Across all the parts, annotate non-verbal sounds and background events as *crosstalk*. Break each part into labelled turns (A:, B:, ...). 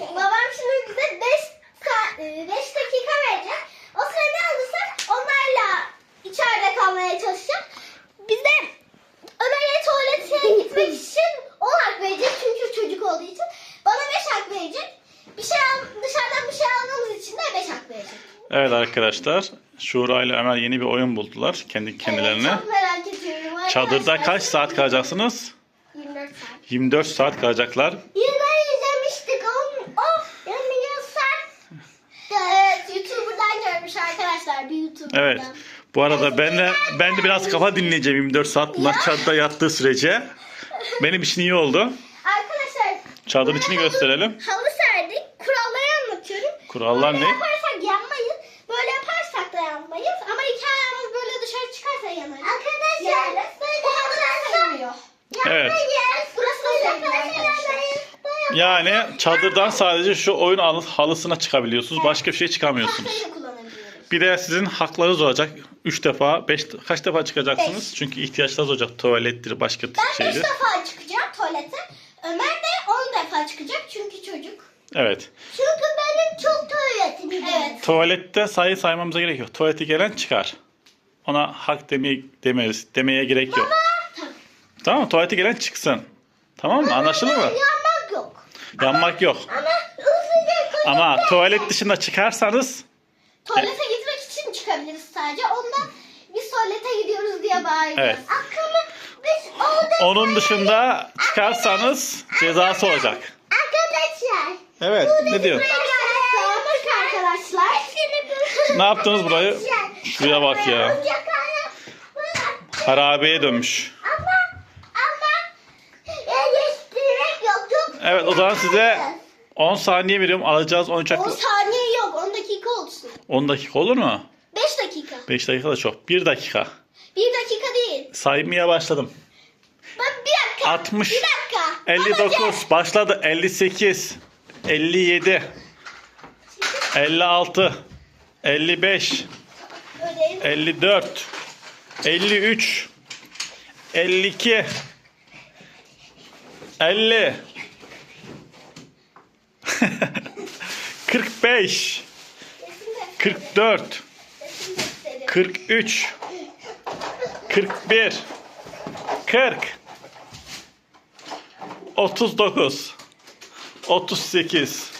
A: Babam şimdi bize 5 5 dakika verecek. O sıra ne alırsak onlarla içeride kalmaya çalışacağım. Bize Ömer'e tuvalete gitmek için 10 hak verecek çünkü çocuk olduğu için. Bana 5 hak verecek. Bir şey al, dışarıdan bir şey almamız için de 5 hak verecek.
B: Evet arkadaşlar. Şura ile Ömer yeni bir oyun buldular kendi kendilerine.
A: Evet, çok merak ediyorum.
B: Çadırda kaç saat kalacaksınız?
A: 24 saat.
B: 24 saat kalacaklar.
A: Evet.
B: Bu arada ben de ben de biraz kafa dinleyeceğim 24 saat bunlar çadırda yattığı sürece. Benim için iyi oldu.
A: Arkadaşlar.
B: Çadırın
A: böyle
B: içini
A: halı-
B: gösterelim.
A: Halı serdik. Kuralları anlatıyorum.
B: Kurallar
A: böyle
B: ne?
A: yaparsak yanmayız. Böyle yaparsak da yanmayız. Ama iki ayağımız böyle dışarı çıkarsa yanarız. Arkadaşlar. Yani, bu halılar sayılmıyor.
B: Evet.
A: Burası da sayılmıyor.
B: Yani çadırdan sadece şu oyun halı- halısına çıkabiliyorsunuz. Başka bir şey çıkamıyorsunuz. Bir de sizin haklarınız olacak. 3 defa, 5 kaç defa çıkacaksınız?
A: Beş.
B: Çünkü ihtiyaçlarınız olacak. Tuvalettir, başka
A: Ben 5
B: şeydir.
A: defa çıkacağım tuvalete. Ömer de 10 defa çıkacak çünkü çocuk.
B: Evet.
A: Çünkü benim çok tuvaletim Evet.
B: Tuvalette sayı saymamıza gerek yok. Tuvalete gelen çıkar. Ona hak demeye, demeriz, demeye gerek yok. Tamam mı? Tuvalete gelen çıksın. Tamam mı? Anlaşıldı mı?
A: Yanmak yok.
B: Yanmak yok.
A: Ama
B: Ama tuvalet dışında çıkarsanız
A: için çıkabiliriz sadece. Ondan biz tuvalete gidiyoruz diye bağırıyoruz.
B: Evet.
A: Akıllı biz orada...
B: onun dışında çıkarsanız cezası olacak.
A: Arkadaşlar.
B: Evet. Ne diyorsun?
A: Sağlık arkadaşlar.
B: Ne yaptınız burayı? Şuraya bak ya.
A: Oyuncak
B: Harabeye dönmüş.
A: Ama ama eleştirmek yok. Çok
B: Evet o zaman size 10 saniye veriyorum. Alacağız 10 uçak.
A: 10 saniye yok. 10 dakika olsun.
B: 10 dakika olur mu?
A: 5 dakika.
B: 5 dakika da çok. 1 dakika.
A: 1 dakika değil.
B: Saymaya başladım.
A: Bak bir dakika.
B: 60,
A: Bir dakika.
B: 59 başladı. 58, 57, 56, 55,
A: Öyle.
B: 54, 53, 52, 50, 45, 44, 43, 41, 40, 39, 38,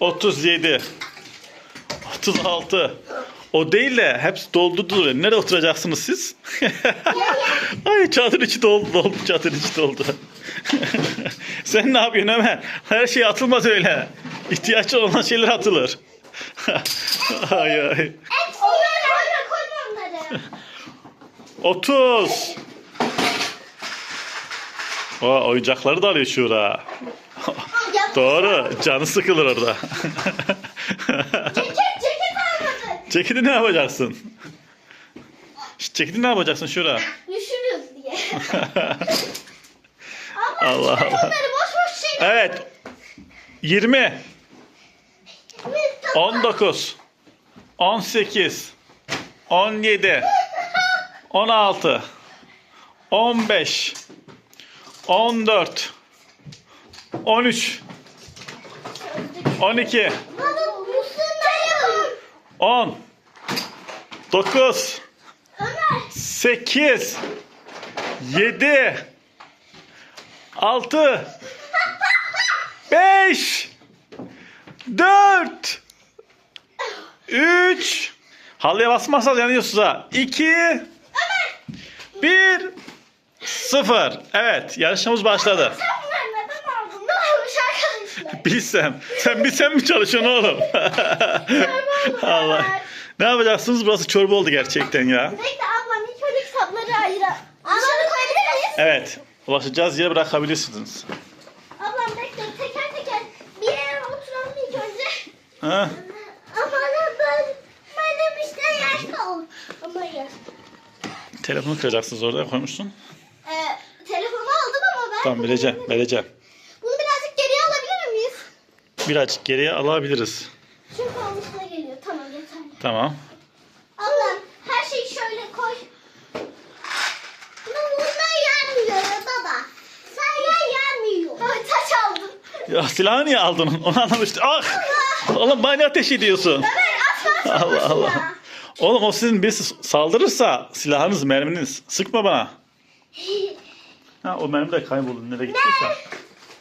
B: 37, 36. O değil de hepsi doldu duruyor. Nerede oturacaksınız siz? *laughs* Ay çadır içi doldu doldu çadır içi doldu. *laughs* Sen ne yapıyorsun Ömer? Her şey atılmaz öyle. İhtiyaç olan şeyler atılır. *laughs* ay ay.
A: Onları koyma koyma onları.
B: 30. O oyuncakları da alıyor şura. Doğru. Canı sıkılır orada.
A: Ceket ceket almadık.
B: Ceketi ne yapacaksın? Ceketi ne yapacaksın şura?
A: Üşürüz diye. *laughs*
B: Allah
A: Allah boş boş şeyler.
B: Evet. 20, 19, 18, 17, 16, 15, 14, 13, 12,
A: Bana musluğunu
B: 10, 9,
A: Ömer.
B: 8, 7, 6, 5, 4, 3, halıya basmazsanız yanıyorsunuz ha. 2, 1, 0. Evet yarışmamız başladı.
A: Sen neden aldın? Ne olmuş arkadaşlar?
B: Bilsem. Sen bilsem mi çalışıyorsun oğlum? *laughs* Allah. Ne yapacaksınız? Burası çorba oldu gerçekten ya.
A: Bekle ablam ilk önce kitapları ayıra. Dışarı koyabilir miyiz?
B: Evet. Ulaşacağız yere bırakabilirsiniz.
A: Ablam bekle teker teker bir yere oturalım ilk önce.
B: Ha?
A: Ama ben benim işte yaş kaldı. Ama ya.
B: Telefonu kıracaksınız orada koymuşsun.
A: Ee, telefonu aldım ama ben.
B: Tamam vereceğim, vereceğim.
A: Bunu birazcık geriye alabilir miyiz?
B: Birazcık geriye alabiliriz.
A: Çünkü olmuşuna geliyor. Tamam yeterli.
B: Tamam.
A: Ablam her şeyi şöyle koy. Bunlar yanmıyor baba. Sayılar yanmıyor. Evet taç aldım.
B: Ya silahı niye aldın? Onu anlamıştım. Ah! Oğlum bana ateş ediyorsun.
A: Ömer atma.
B: Allah Allah. Oğlum o sizin birisi saldırırsa silahınız, merminiz. Sıkma bana. Ha o mermi de kayboldu. Nereye gittiyse.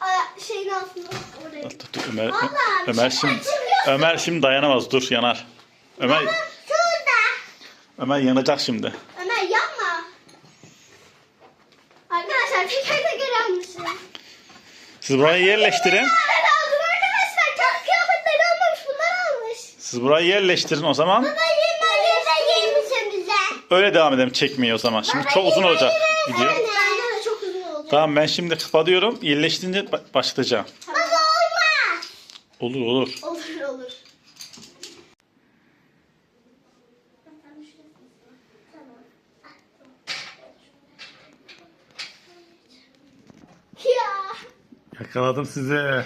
A: Aa, şeyin altında oraya.
B: Dur, dur, Ömer,
A: Vallahi
B: Ömer
A: şey
B: şimdi
A: kaçırıyorsun.
B: Ömer şimdi dayanamaz. Dur yanar. Ömer
A: Şurada.
B: Ömer yanacak şimdi.
A: Ömer yapma. Arkadaşlar teker teker almışım.
B: Siz burayı yerleştirin.
A: Ben aldım arkadaşlar. Kendi kıyafetleri almamış bunlar almış.
B: Siz burayı yerleştirin o zaman.
A: Baba
B: Öyle devam edelim çekmeyi o zaman. Şimdi çok uzun olacak video.
A: Bence de çok uzun olacak.
B: Tamam ben şimdi kapatıyorum. Yerleştirince ba- başlatacağım.
A: Baba olmaz.
B: Olur olur.
A: Olur olur. Ya.
B: Yakaladım sizi.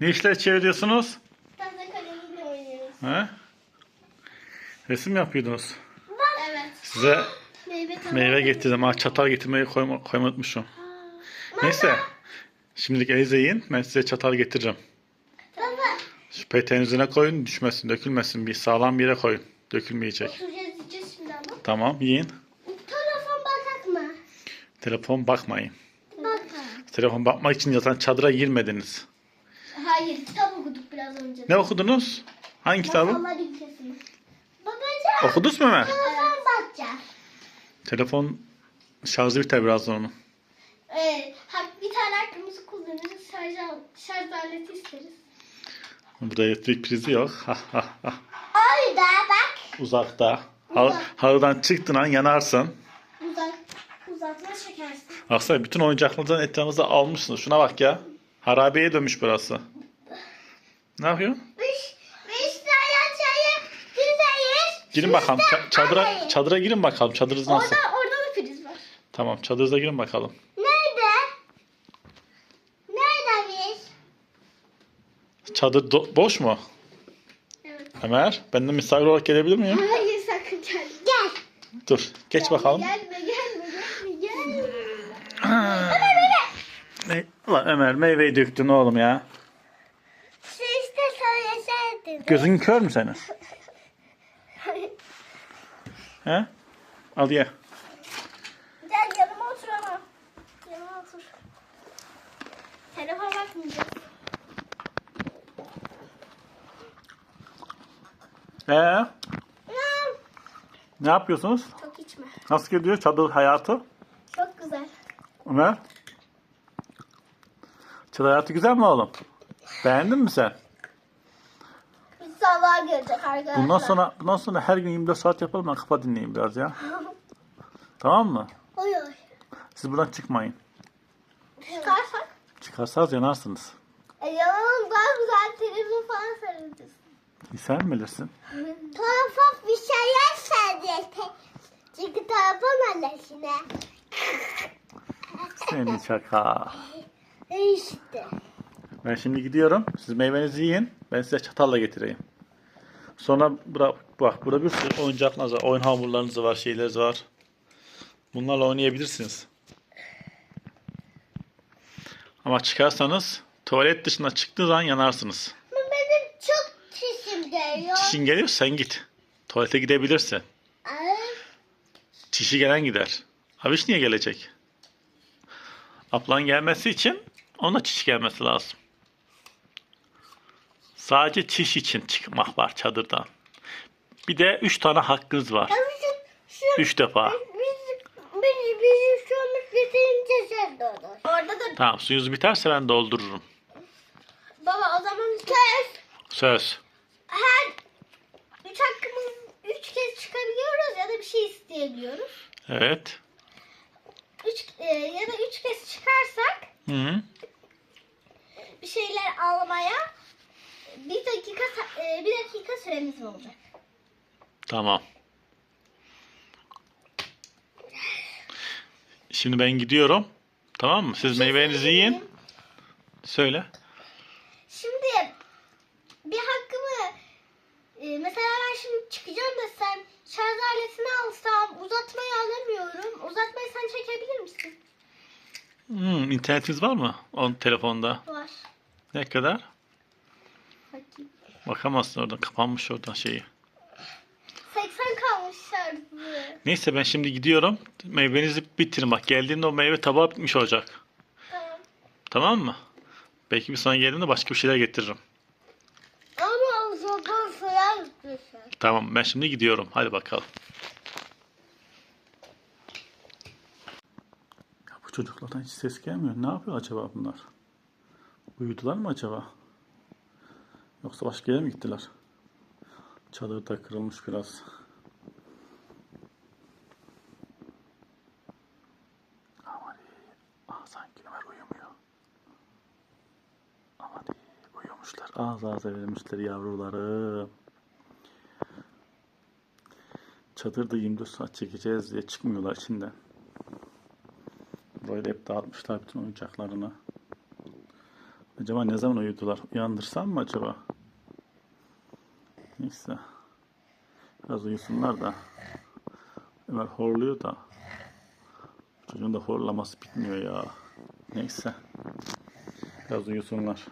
B: Ne işler çeviriyorsunuz?
A: Tahta kalemiyle oynuyoruz.
B: He? Resim yapıyordunuz. Size
A: Meyve
B: meyve getirdim. Ha, çatal getirmeyi koyma, koymayı unutmuşum. Neyse. Şimdilik Elize yiyin. Ben size çatal getiririm.
A: Baba.
B: Şu peteğin üzerine koyun. Düşmesin, dökülmesin. Bir sağlam bir yere koyun. Dökülmeyecek.
A: Oturacağız şimdi ama.
B: Tamam yiyin.
A: Telefon bakak mı?
B: Telefon bakmayın.
A: Bak.
B: Telefon bakmak için zaten çadıra girmediniz.
A: Hayır kitap okuduk biraz önce.
B: Ne okudunuz? Hangi kitabı?
A: Masallar ülkesini. Babacığım.
B: Okudunuz mu Ömer?
A: Telefon bakacağız.
B: Telefon şarjı biter birazdan onun.
A: Hak, bir tane hakkımızı kullanırız. Şarj, şarj aleti isteriz.
B: Burada elektrik prizi yok. Ha, ha, ha.
A: Orada bak.
B: Uzakta. Hal, halıdan çıktın an yanarsın.
A: Uzak. Uzatma çekersin.
B: Aslında bütün oyuncaklardan etrafınızda almışsınız. Şuna bak ya. Harabeye dönmüş burası. Ne yapıyorsun?
A: Beş, beş tane çayı güzeliz.
B: Girin bakalım. Ça- çadıra, çadıra girin bakalım. Çadırınız nasıl?
A: Orada, orada da priz var.
B: Tamam çadırınıza girin bakalım.
A: Nerede? Nerede biz?
B: Çadır do- boş mu?
A: Evet.
B: Ömer ben de misafir olarak gelebilir miyim?
A: Hayır sakın gel. Gel.
B: Dur geç bakalım.
A: Gelme gelme gelme gelme.
B: Ne? Ulan Ömer meyveyi döktün oğlum ya.
A: Siz de söyleseydiniz.
B: Gözün kör mü senin? He? Al ye.
A: Gel yanıma otur ama. Yanıma otur. Telefon bakmayacağız.
B: Ee,
A: Anam.
B: ne yapıyorsunuz?
A: Çok içme.
B: Nasıl gidiyor çadır hayatı?
A: Çok güzel.
B: Ömer? Çadır hayatı güzel mi oğlum? Beğendin mi sen?
A: Sabaha gelecek arkadaşlar.
B: Bundan sonra bundan sonra her gün 24 saat yapalım ben kafa dinleyeyim biraz ya. *laughs* Tamam mı?
A: Oy oy.
B: Siz buradan çıkmayın.
A: Çıkarsak.
B: Çıkarsanız yanarsınız.
A: E, yanalım daha güzel televizyon falan seyredeceğiz.
B: Sen bilirsin. *laughs*
A: Telefon bir şeyler seyredecek. Çünkü telefon annesine. *laughs*
B: Seni şaka.
A: İşte.
B: Ben şimdi gidiyorum. Siz meyvenizi yiyin. Ben size çatalla getireyim. Sonra bura, bak burada bir sürü oyuncaklarınız var. Oyun hamurlarınız var, şeyleriniz var. Bunlarla oynayabilirsiniz. Ama çıkarsanız tuvalet dışına çıktığı zaman yanarsınız.
A: Benim çok çişim geliyor.
B: Çişin geliyor sen git. Tuvalete gidebilirsin.
A: Ay,
B: Çişi gelen gider. Abiş niye gelecek? Ablan gelmesi için ona çiş gelmesi lazım. Sadece çiş için çıkmak var çadırdan. Bir de üç tane hakkınız var. Üç defa.
A: Orada da
B: Tamam suyunuz biterse ben doldururum.
A: baba o zaman söz.
B: Söz.
A: Her üç hakkımız üç kez çıkabiliyoruz ya da bir şey isteyebiliyoruz.
B: Evet.
A: Üç, e, ya da üç kez çıkarsak
B: Hı -hı.
A: bir şeyler almaya bir dakika e, bir dakika süremiz olacak.
B: Tamam. Şimdi ben gidiyorum. Tamam mı? Siz meyvenizi yiyin. Söyle.
A: Şimdi bir hakkımı e, mesela ben şimdi çıkacağım da sen şarj aletini alsam uzatmayı alamıyorum. Uzatmayı sen çekebilir misin?
B: Hmm, internetiniz var mı? On telefonda.
A: Var.
B: Ne kadar? Bakamazsın oradan. Kapanmış oradan şeyi.
A: 80 kalmış şarjı.
B: Neyse ben şimdi gidiyorum. Meyvenizi bitirin. Bak geldiğinde o meyve tabağı bitmiş olacak.
A: Tamam.
B: Tamam mı? Belki bir sonra geldiğinde başka bir şeyler getiririm.
A: Ama o zaman düşer.
B: Tamam ben şimdi gidiyorum. Hadi bakalım. Ya bu çocuklardan hiç ses gelmiyor. Ne yapıyor acaba bunlar? Uyudular mı acaba? Yoksa başka yere mi gittiler? Çadır da kırılmış biraz. Ah sanki Ömer uyumuyor. Aman. Uyumuşlar. Ağız ağza vermişler yavruları. Çadırda 24 saat çekeceğiz diye çıkmıyorlar içinden. Böyle hep dağıtmışlar bütün oyuncaklarını. Acaba ne zaman uyudular? Uyandırsam mı acaba? Neyse. Biraz uyusunlar da. Ömer horluyor da. Çocuğun da horlaması bitmiyor ya. Neyse. Biraz uyusunlar.